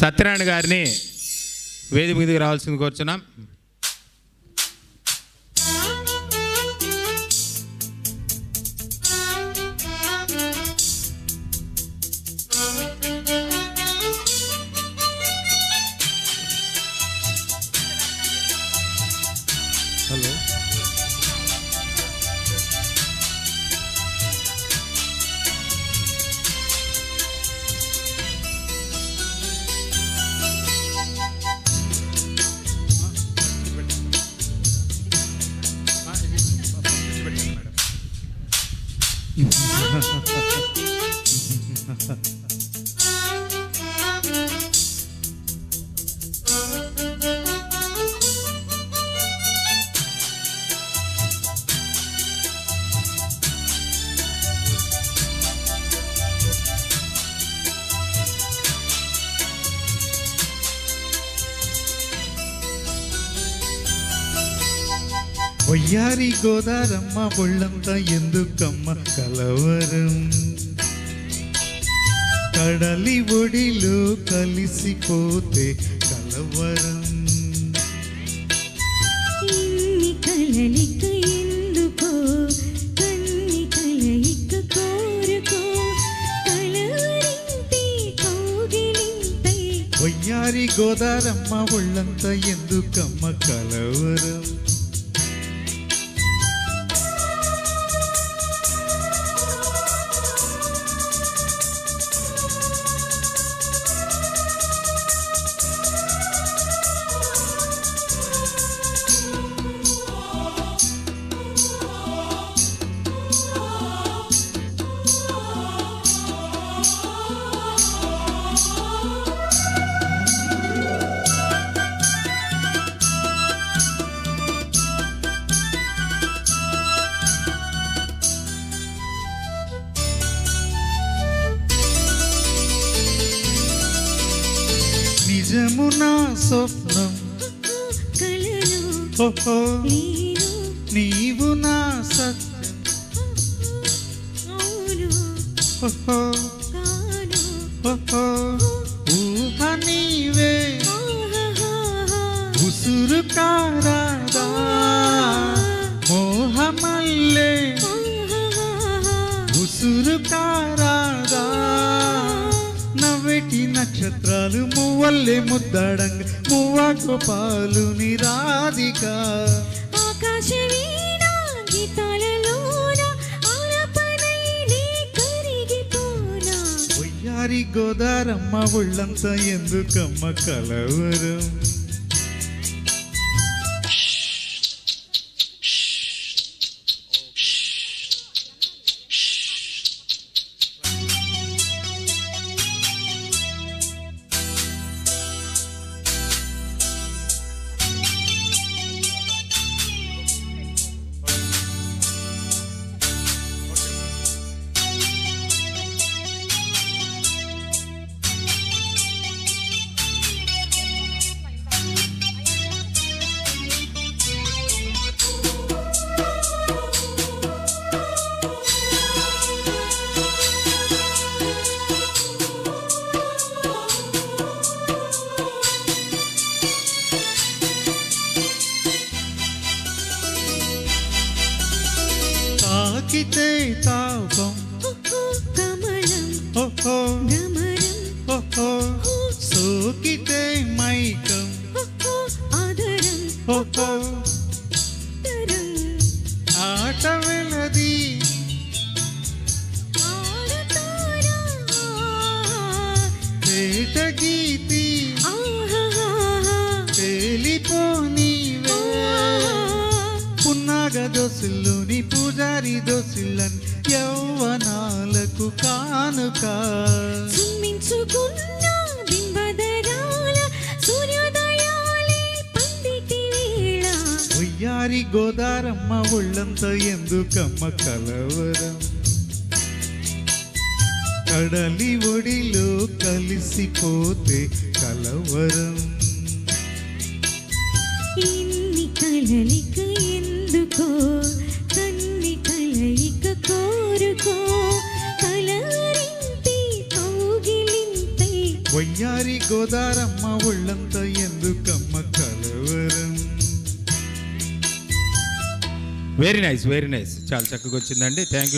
సత్యనారాయణ గారిని వేదిక మీదకి రావాల్సింది కోరుచున్నాం. వయ్యారి గోదారమ్మ ఒళ్ళంతా ఎందుకమ్మ కలవరం? కడలి ఒడిలో కలిసిపోతే కలవరం. కలలిక ఎందుకో? కన్ని కలయిక కోరుకో? వయ్యారి గోదారమ్మ ఒళ్ళంతా ఎందుకమ్మ కలవరం? నిజము నా స్వప్నం కలలో ఓహో నేను నీవు నా సత్యం అవును ఓహో కాను ఓహో ఊహ నీవే ఆహాహాహా. ఉసురు కారాదా మోహమల్లే ఆహాహాహా. ఉసురు కారాదా నవ్వెటి నక్షత్రాలు మువ్వల్లే ముద్దాడంగ మువ్వకు పాలు నిరాధిక ఒయ్యారి గోదారమ్మ ఒళ్ళంతా ఎందుకమ్మ కలవరం? తాకితే తాపం. ఓహో. ఓహో. సోకితే మైకం. ఓహో. ఆట వెలది. గీతి. ఆహాహాహా. పున్నాగ పూజారి దోసిల్లన్ యౌవనాలకు కానుక. సుమ్మించుకున్న బింబదరాల సూర్యోదయాలే పందిటి వేళ. ఉయ్యారి గోదారమ్మ ఒళ్ళంతా ఎందుకమ్మ కలవరం? కడలి ఒడిలో కలిసిపోతే కలవరం. ఇన్ని కలలిక వయ్యారి గోదారమ్మ ఒళ్ళంత ఎందుకమ్మ కలవరం? వెరీ నైస్ వెరీ నైస్ చాలా చక్కగా వచ్చిందండి. Thank you